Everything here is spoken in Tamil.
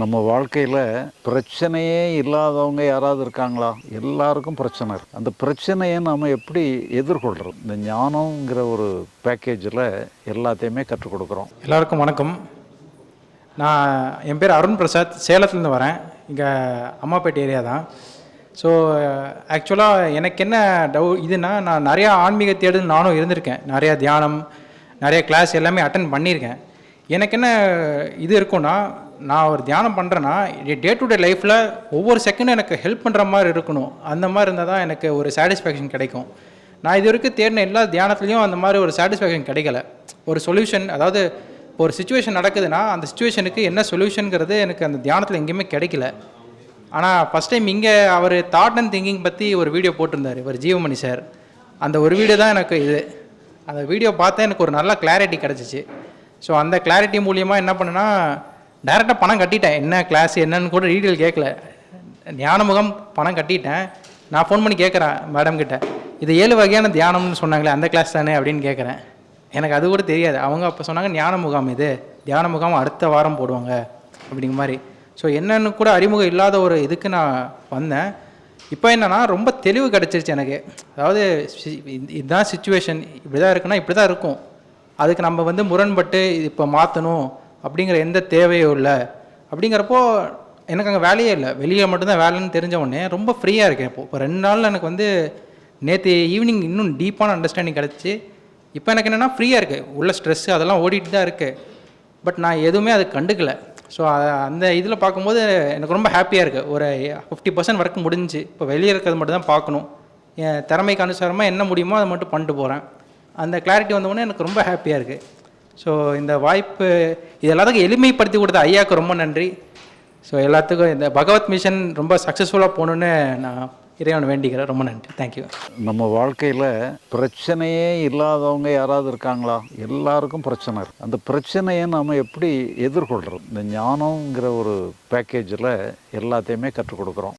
நம்ம வாழ்க்கையில் பிரச்சனையே இல்லாதவங்க யாராவது இருக்காங்களா? எல்லாருக்கும் பிரச்சனை இருக்குது அந்த பிரச்சனையை நம்ம எப்படி எதிர்கொள்கிறோம் இந்த ஞானங்கிற ஒரு பேக்கேஜில் எல்லாத்தையுமே கற்றுக் கொடுக்குறோம். எல்லாருக்கும் வணக்கம். நான் என் பேர் அருண் பிரசாத். சேலத்துலேருந்து வரேன். இங்கே அம்மாப்பேட்டை ஏரியா தான். ஸோ ஆக்சுவலாக எனக்கு என்ன டவு இதுனா நான் நிறையா ஆன்மீக தேடல் நானும் இருந்திருக்கேன். நிறையா தியானம் நிறைய கிளாஸ் எல்லாமே அட்டன் பண்ணியிருக்கேன். எனக்கு என்ன இது இருக்கும்னா நான் ஒரு தியானம் பண்ணுறேன்னா டே டு டே லைஃப்பில் ஒவ்வொரு செகண்டும் எனக்கு ஹெல்ப் பண்ணுற மாதிரி இருக்கணும். அந்த மாதிரி இருந்தால் தான் எனக்கு ஒரு சாட்டிஸ்ஃபேக்ஷன் கிடைக்கும். நான் இது வரைக்கும் தேடின எல்லா தியானத்துலேயும் அந்த மாதிரி ஒரு சாட்டிஸ்ஃபேக்ஷன் கிடைக்கல. ஒரு சொல்யூஷன் அதாவது இப்போ ஒரு சுச்சுவேஷன் நடக்குதுன்னா அந்த சுச்சுவேஷனுக்கு என்ன சொல்யூஷனுங்கிறது எனக்கு அந்த தியானத்தில் எங்கேயுமே கிடைக்கல. ஆனால் ஃபஸ்ட் டைம் இங்கே அவர் தாட் அண்ட் திங்கிங் பற்றி ஒரு வீடியோ போட்டிருந்தார் இவர் ஜீவமணி சார் அந்த ஒரு வீடியோ தான் எனக்கு இது. அந்த வீடியோ பார்த்தா எனக்கு ஒரு நல்ல கிளாரிட்டி கிடச்சிச்சு. ஸோ அந்த கிளாரிட்டி மூலியமாக என்ன பண்ணுன்னா டேரெக்டாக பணம் கட்டிட்டேன். என்ன கிளாஸ் என்னன்னு கூட டீட்டெயில் கேட்கல ஞானமுகம் பணம் கட்டிட்டேன். நான் ஃபோன் பண்ணி கேட்குறேன் மேடம் கிட்ட. இது ஏழு வகையான தியானம்னு சொன்னாங்களே அந்த கிளாஸ் தானே அப்படின்னு கேட்குறேன் எனக்கு அது கூட தெரியாது. அவங்க அப்போ சொன்னாங்க ஞான முகாம் இது. தியான முகாம் அடுத்த வாரம் போடுவாங்க. அப்படிங்கிற மாதிரி. ஸோ என்னென்னு கூட அறிமுகம் இல்லாத ஒரு இதுக்கு நான் வந்தேன். இப்போ என்னன்னா ரொம்ப தெளிவு கிடச்சிருச்சு எனக்கு. அதாவது இதுதான் சுச்சுவேஷன் இப்படி தான் இருக்குன்னா இப்படி தான் இருக்கும். அதுக்கு நம்ம வந்து முரண்பட்டு இப்போ மாற்றணும் அப்படிங்கிற எந்த தேவையும் இல்லை. அப்படிங்கிறப்போ எனக்கு அங்கே வேலையே இல்லை. வெளியே மட்டும்தான் வேலைன்னு தெரிஞ்ச உடனே ரொம்ப ஃப்ரீயாக இருக்கேன் இப்போ. இப்போ ரெண்டு நாளில் எனக்கு வந்து நேற்று ஈவினிங் இன்னும் டீப்பான அண்டர்ஸ்டாண்டிங் கிடச்சி. இப்போ எனக்கு என்னென்னா ஃப்ரீயாக இருக்குது உள்ள ஸ்ட்ரெஸ்ஸு அதெல்லாம் ஓடிட்டு தான் இருக்குது பட் நான் எதுவுமே அது கண்டுக்கல. ஸோ அந்த இதில் பார்க்கும்போது எனக்கு ரொம்ப ஹாப்பியாக இருக்குது ஒரு ஃபிஃப்டி பர்சன்ட் ஒர்க் முடிஞ்சு இப்போ வெளியே இருக்கிறது மட்டும் தான் பார்க்கணும். என் திறமைக்கு அனுசாரமாக என்ன முடியுமோ அதை மட்டும் பண்ணிட்டு போகிறேன் அந்த கிளாரிட்டி வந்தவொடனே எனக்கு ரொம்ப ஹாப்பியாக இருக்குது ஸோ இந்த வாய்ப்பு இது எல்லாத்துக்கும் எளிமைப்படுத்தி கொடுத்த ஐயாவுக்கு ரொம்ப நன்றி. ஸோ எல்லாத்துக்கும் இந்த பகவத் மிஷன் ரொம்ப சக்ஸஸ்ஃபுல்லாக போகணுன்னு நான் இறைவனை வேண்டிக்கிறேன். ரொம்ப நன்றி. தேங்க்யூ நம்ம வாழ்க்கையில் பிரச்சனையே இல்லாதவங்க யாராவது இருக்காங்களா? எல்லாருக்கும் பிரச்சனை இருக்குது அந்த பிரச்சனையை நம்ம எப்படி எதிர்கொள்கிறோம் இந்த ஞானங்கிற ஒரு பேக்கேஜில் எல்லாத்தையுமே கற்றுக் கொடுக்குறோம்.